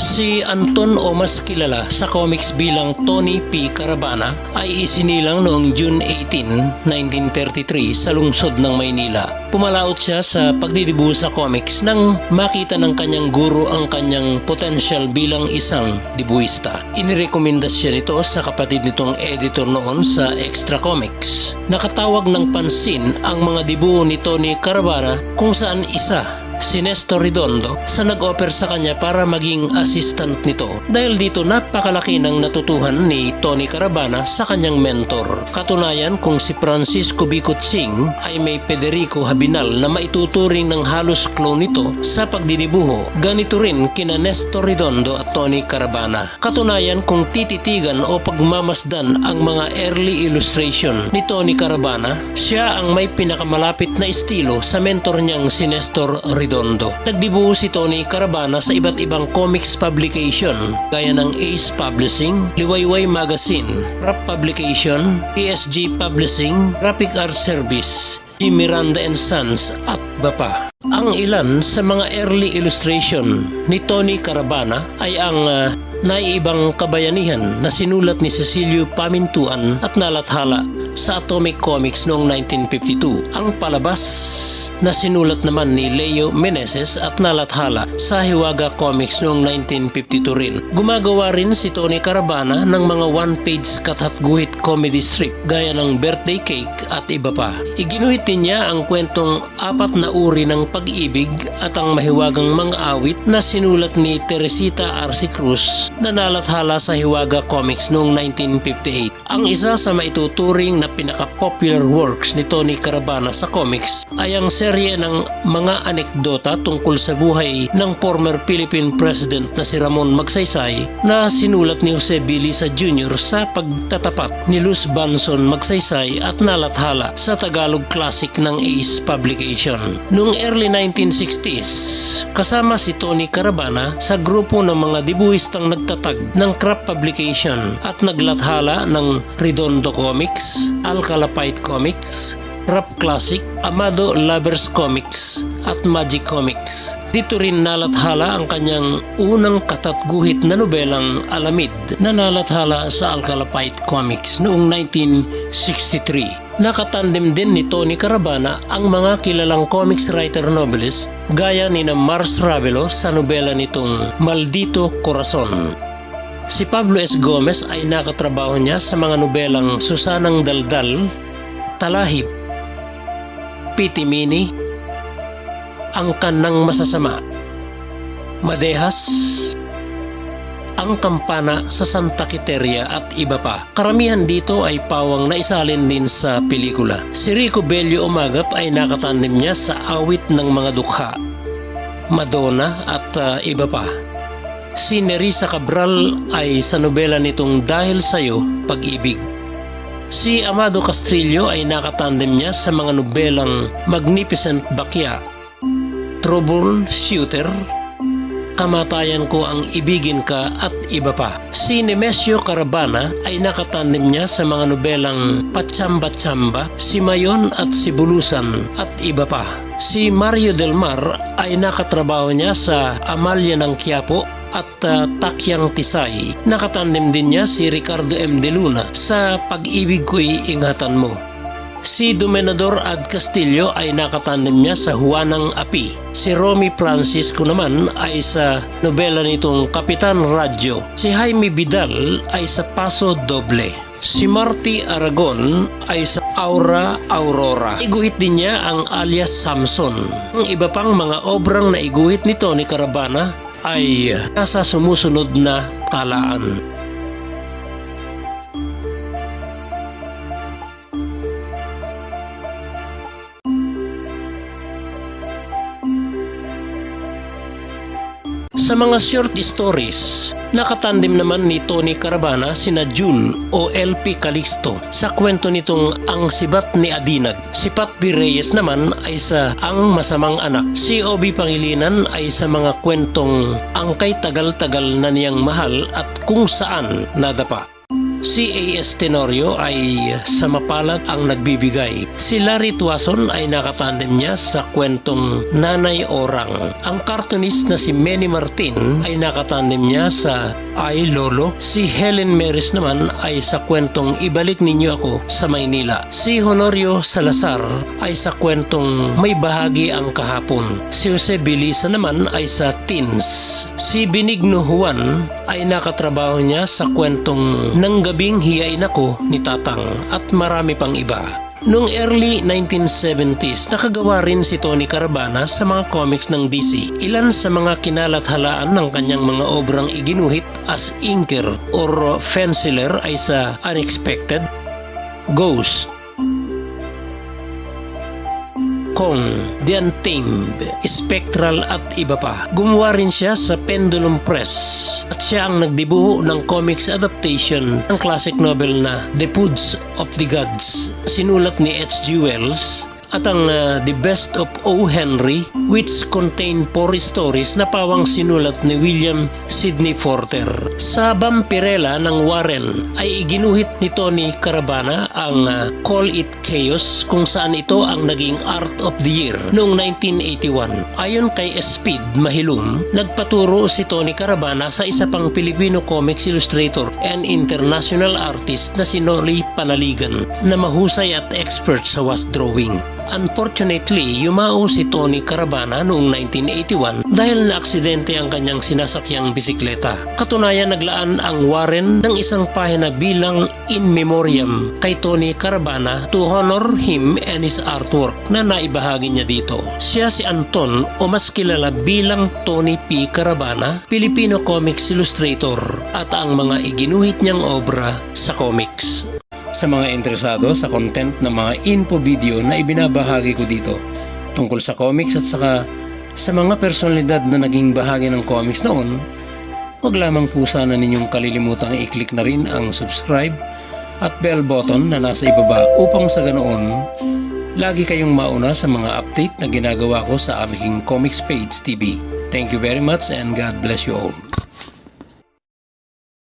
Si Anton o mas kilala sa comics bilang Tony P. Carabana ay isinilang noong June 18, 1933 sa lungsod ng Maynila. Pumalaot siya sa pagdidibu sa comics nang makita ng kanyang guro ang kanyang potential bilang isang dibuista. Inirekomenda siya nito sa kapatid nitong editor noon sa Extra Comics. Nakatawag ng pansin ang mga dibu ni Tony Carabana kung saan isa si Nestor Redondo sa nag-offer sa kanya para maging assistant nito. Dahil dito napakalaki ng natutuhan ni Tony Carabana sa kanyang mentor. Katunayan kung si Francisco Bicot Singh ay may Federico Habinal na maituturing ng halos clone nito sa pagdidibuho. Ganito rin kina Nestor Redondo at Tony Carabana. Katunayan kung tititigan o pagmamasdan ang mga early illustration ni Tony Carabana, siya ang may pinakamalapit na estilo sa mentor niyang si Nestor Redondo. Nagdibuho si Tony Carabana sa iba't ibang comics publication gaya ng Ace Publishing, Liwayway Magazine, Rap Publication, PSG Publishing, Graphic Art Service, G. Miranda and Sons at iba pa. Ang ilan sa mga early illustration ni Tony Carabana ay ang ah, naiibang kabayanihan na sinulat ni Cecilio Pamintuan at nalathala sa Atomic Comics noong 1952. Ang palabas na sinulat naman ni Leo Meneses at nalathala sa Hiwaga Comics noong 1952 rin. Gumagawa rin si Tony Carabana ng mga one-page kathatguhit comedy strip gaya ng Birthday Cake at iba pa. Iginuhit din niya ang kwentong apat na uri ng pag-ibig at ang mahiwagang mga awit na sinulat ni Teresita Arce Cruz na nalathala sa Hiwaga Comics noong 1958. Ang isa sa maituturing na pinaka-popular works ni Tony Carabana sa comics ay ang serye ng mga anekdota tungkol sa buhay ng former Philippine President na si Ramon Magsaysay na sinulat ni Jose Bilisa Jr. sa pagtatapat ni Luz Banson Magsaysay at nalathala sa Tagalog Classic ng Ace Publication. Noong early 1960s, kasama si Tony Carabana sa grupo ng mga dibuhistang nagtatag ng Crap Publication at naglathala ng Redondo Comics, Alcalapite Comics, Rap Classic, Amado Lovers Comics at Magic Comics. Dito rin nalathala ang kanyang unang katatguhit na nobelang Alamid na nalathala sa Alcalapite Comics noong 1963. Nakatandem din ni Tony Carabana ang mga kilalang comics writer novelist gaya ni na Mars Ravelo sa nobela nitong Maldito Corazon. Si Pablo S. Gomez ay nakatrabaho niya sa mga nobelang Susanang Daldal, Talahib, Pitimini, Ang Kanang Masasama, Madehas, Ang Kampana sa Santa Quiteria at iba pa. Karamihan dito ay pawang naisalin din sa pelikula. Si Rico Bello Umagap ay nakatandem niya sa awit ng mga dukha, Madonna at ah, iba pa. Si Nerissa Cabral ay sa nobela nitong Dahil Sa'yo, Pag-ibig. Si Amado Castrillo ay nakatandem niya sa mga nobelang Magnificent Bakya, Trouble Shooter, Kamatayan ko ang ibigin ka at iba pa. Si Nemesio Carabana ay nakatandem niya sa mga nobelang Patsamba-tsamba, Si Mayon at Si Bulusan at iba pa. Si Mario Del Mar ay nakatrabaho niya sa Amalia ng Quiapo at uh, Takyang Tisay. Nakatandem din niya si Ricardo M. De Luna sa Pag-ibig ko'y ingatan mo. Si Domenador Ad Castillo ay nakatandem niya sa Juanang Api. Si Romy Francisco naman ay sa nobela nitong Kapitan Radyo. Si Jaime Vidal ay sa Paso Doble. Si Marty Aragon ay sa Aura Aurora. Iguhit din niya ang alias Samson. Ang iba pang mga obrang na iguhit ni Tony Carabana ay nasa sumusunod na talaan. Sa mga short stories, nakatandem naman ni Tony Carabana sina June o LP Calixto sa kwento nitong Ang Sibat ni Adinag. Si Pat B. Reyes naman ay sa Ang Masamang Anak. Si Obi Pangilinan ay sa mga kwentong Ang Kay Tagal-Tagal na Niyang Mahal at Kung Saan Nadapa. Si A.S. Tenorio ay sa mapalad ang nagbibigay. Si Larry Tuason ay nakatandem niya sa kwentong Nanay Orang. Ang cartoonist na si Manny Martin ay nakatandem niya sa Ay Lolo. Si Helen Maris naman ay sa kwentong Ibalik Ninyo Ako sa Maynila. Si Honorio Salazar ay sa kwentong May Bahagi ang Kahapon. Si Jose Bilisa naman ay sa Teens. Si Benigno Juan ay nakatrabaho niya sa kwentong Nang Gabing Hiyain Ako ni Tatang at marami pang iba. Noong early 1970s, nakagawa rin si Tony Carabana sa mga comics ng DC. Ilan sa mga kinalathalaan ng kanyang mga obrang iginuhit as inker or penciler ay sa Unexpected, Ghost, Kong, The Untamed, Spectral at iba pa. Gumawa rin siya sa Pendulum Press at siya ang nagdibuho ng comics adaptation ng classic novel na The Foods of the Gods. Sinulat ni H.G. Wells at ang uh, The Best of O. Henry which contain four stories na pawang sinulat ni William Sidney Porter. Sa Vampirella ng Warren ay iginuhit ni Tony Carabana ang uh, Call It Chaos kung saan ito ang naging Art of the Year noong 1981. Ayon kay Speed Mahilum, nagpaturo si Tony Carabana sa isa pang Filipino comics illustrator and international artist na si Noli Panaligan na mahusay at expert sa was drawing. Unfortunately, yumao si Tony Carabana noong 1981 dahil na-aksidente ang kanyang sinasakyang bisikleta. Katunayan naglaan ang Warren ng isang pahina bilang in memoriam kay Tony Carabana to honor him and his artwork na naibahagi niya dito. Siya si Anton o mas kilala bilang Tony P. Carabana, Filipino comics illustrator at ang mga iginuhit niyang obra sa comics sa mga interesado sa content ng mga info video na ibinabahagi ko dito tungkol sa comics at saka sa mga personalidad na naging bahagi ng comics noon, huwag lamang po sana ninyong kalilimutang i-click na rin ang subscribe at bell button na nasa ibaba upang sa ganoon lagi kayong mauna sa mga update na ginagawa ko sa aming comics page TV. Thank you very much and God bless you all.